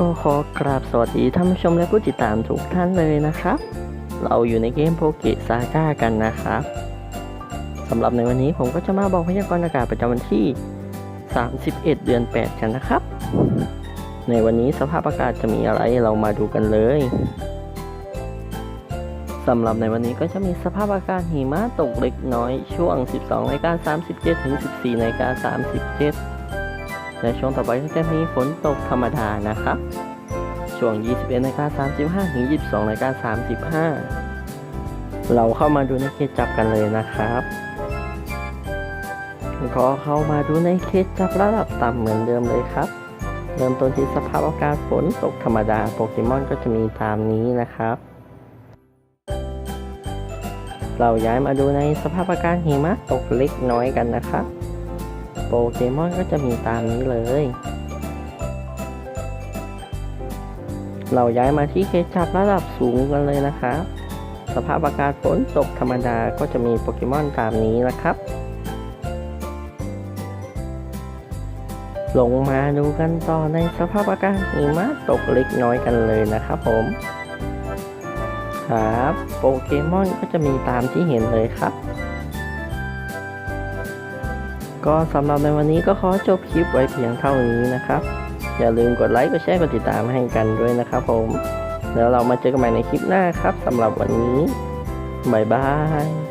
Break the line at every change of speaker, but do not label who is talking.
ก็ขอกราบสวัสดีท่านผู้ชมและผู้ติดตามทุกท่านเลยนะครับ เราอยู่ในเกมโปเกซาก้ากันนะครับสำหรับในวันนี้ผมก็จะมาบอกพยากรณ์อากาศประจำวันที่ 31 เดือน 8 กันนะครับ ในวันนี้สภาพอากาศจะมีอะไรเรามาดูกันเลยสำหรับในวันนี้ก็จะมีสภาพอากาศหิมะตกเล็กน้อยช่วง 12นาฬิกา37ถึง 14นาฬิกา37 และช่วงต่อไปก็จะมีฝนตกธรรมดานะครับ ช่วง 21นาฬิกา35 ถึง 22นาฬิกา35 เราเข้ามาดูในเคสจับกันเลยนะครับก็เข้ามาดูในเคสจับระดับต่ำเหมือนเดิมเลยครับ เริ่มต้นที่สภาพอากาศฝนตกธรรมดาโปเกมอนก็จะมีตามนี้นะครับ เราย้ายมาดูในสภาพอากาศหิมะตกเล็กน้อยกันนะครับ โปเกมอนก็จะมีตามนี้เลย เราย้ายมาที่เคจับระดับสูงกันเลยนะครับ สภาพอากาศฝนตกธรรมดาก็จะมีโปเกมอนตามนี้นะครับ ลงมาดูกันต่อในสภาพอากาศหิมะตกเล็กน้อยกันเลยนะครับผมครับโปเกมอนก็จะมีตามที่เห็นเลยครับ ก็สำหรับในวันนี้ก็ขอจบคลิปไว้เพียงเท่านี้นะครับ อย่าลืมกดไลค์กดแชร์กดติดตามให้กันด้วยนะครับผม แล้วเรามาเจอกันใหม่ในคลิปหน้าครับสำหรับวันนี้บ๊ายบาย